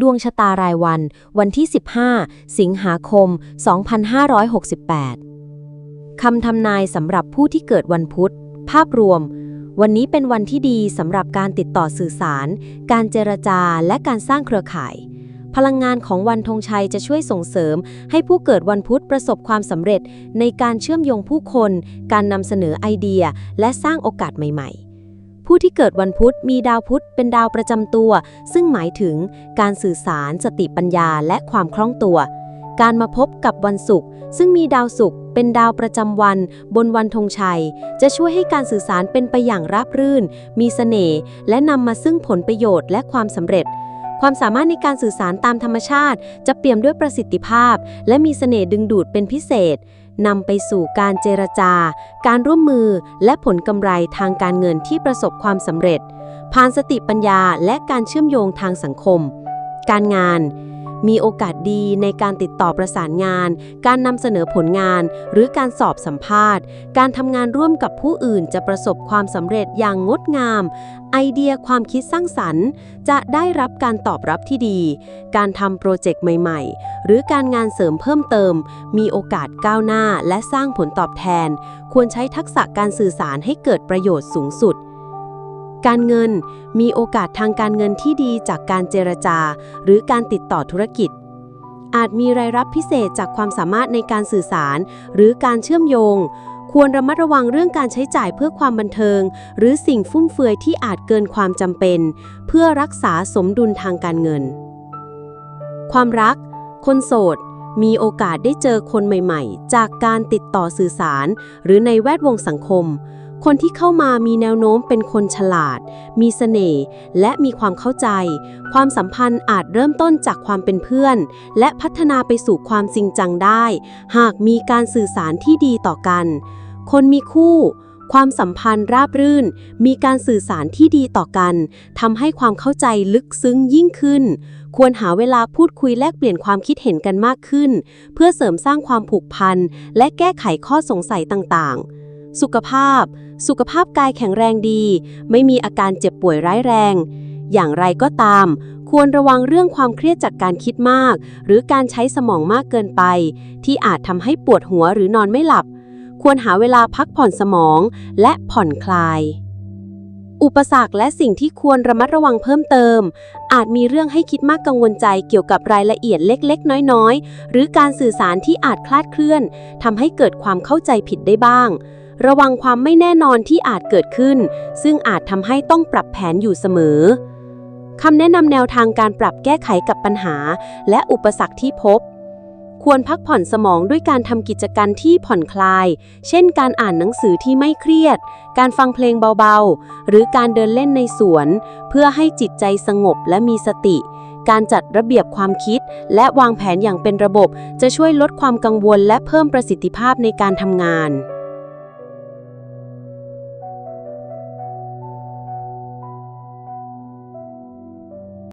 ดวงชะตารายวัน วันที่ 15 สิงหาคม 2568 คำทำนายสำหรับผู้ที่เกิดวันพุธ ภาพรวม วันนี้เป็นวันที่ดีสำหรับการติดต่อสื่อสาร การเจรจาและการสร้างเครือข่าย พลังงานของวันธงชัยจะช่วยส่งเสริม ให้ผู้เกิดวันพุธประสบความสำเร็จ ในการเชื่อมโยงผู้คน การนำเสนอไอเดีย และสร้างโอกาสใหม่ ๆ ผู้ที่เกิดวันพุธมีดาวพุธเป็นดาวประจำตัว ซึ่งหมายถึงการสื่อสารสติปัญญาและความคล่องตัว การมาพบกับวันศุกร์ซึ่งมีดาวศุกร์เป็นดาวประจำวัน บนวันธงชัย จะช่วยให้การสื่อสารเป็นไปอย่างราบรื่น มีเสน่ห์และนำมาซึ่งผลประโยชน์และความสำเร็จ ความสามารถในการสื่อสารตามธรรมชาติ จะเปี่ยมด้วยประสิทธิภาพ และมีเสน่ห์ดึงดูดเป็นพิเศษ นำไปสู่การเจรจา การร่วมมือ และผลกำไรทางการเงินที่ประสบความสำเร็จ ผ่านสติปัญญาและการเชื่อมโยงทางสังคม การงาน มีโอกาสดีในการติดต่อประสานงาน การนำเสนอผลงาน หรือการสอบสัมภาษณ์ การทำงานร่วมกับผู้อื่นจะประสบความสำเร็จอย่างงดงาม ไอเดียความคิดสร้างสรรค์ จะได้รับการตอบรับที่ดี การทำโปรเจกต์ใหม่ ๆ หรือการงานเสริมเพิ่มเติม มีโอกาสก้าวหน้าและสร้างผลตอบแทน ควรใช้ทักษะการสื่อสารให้เกิดประโยชน์สูงสุด การเงินมีโอกาสทางการเงินที่ดีจากการเจรจา หรือการติดต่อธุรกิจ อาจมีรายรับพิเศษจากความสามารถในการสื่อสาร หรือการเชื่อมโยง ควรระมัดระวังเรื่องการใช้จ่ายเพื่อความบันเทิง หรือสิ่งฟุ่มเฟือยที่อาจเกินความจำเป็น เพื่อรักษาสมดุลทางการเงิน ความรัก คนโสดมีโอกาสได้เจอคนใหม่ ๆ จากการติดต่อสื่อสาร หรือในแวดวงสังคม คนที่เข้ามามีแนวโน้มเป็นคนฉลาด มีเสน่ห์และมีความเข้าใจ ความสัมพันธ์อาจเริ่มต้นจากความเป็นเพื่อน และพัฒนาไปสู่ความจริงจังได้ หากมีการสื่อสารที่ดีต่อกัน คนมีคู่ ความสัมพันธ์ราบรื่น มีการสื่อสารที่ดีต่อกันทำให้ความเข้าใจลึกซึ้งยิ่งขึ้น ควรหาเวลาพูดคุยแลกเปลี่ยนความคิดเห็นกันมากขึ้น เพื่อเสริมสร้างความผูกพันและแก้ไขข้อสงสัยต่างๆ สุขภาพ สุขภาพกายแข็งแรงดี ไม่มีอาการเจ็บป่วยร้ายแรง อย่างไรก็ตาม ควรระวังเรื่องความเครียดจากการคิดมาก หรือการใช้สมองมากเกินไป ที่อาจทำให้ปวดหัวหรือนอนไม่หลับ ควรหาเวลาพักผ่อนสมองและผ่อนคลายอุปสรรคและสิ่งที่ควรระมัดระวังเพิ่มเติม อาจมีเรื่องให้คิดมากกังวลใจเกี่ยวกับรายละเอียดเล็กๆ น้อยๆ หรือการสื่อสารที่อาจคลาดเคลื่อนทำให้เกิดความเข้าใจผิดได้บ้าง ระวังความไม่แน่นอนที่อาจเกิดขึ้น ซึ่งอาจทำให้ต้องปรับแผนอยู่เสมอคำแนะนำแนวทางการปรับแก้ไขกับปัญหา และอุปสรรคที่พบ ควรพักผ่อนสมองด้วยการทำกิจกรรมที่ผ่อนคลาย เช่น การอ่านหนังสือที่ไม่เครียด การฟังเพลงเบาๆ หรือการเดินเล่นในสวน เพื่อให้จิตใจสงบและมีสติ การจัดระเบียบความคิด และวางแผนอย่างเป็นระบบ จะช่วยลดความกังวลและเพิ่มประสิทธิภาพในการทำงาน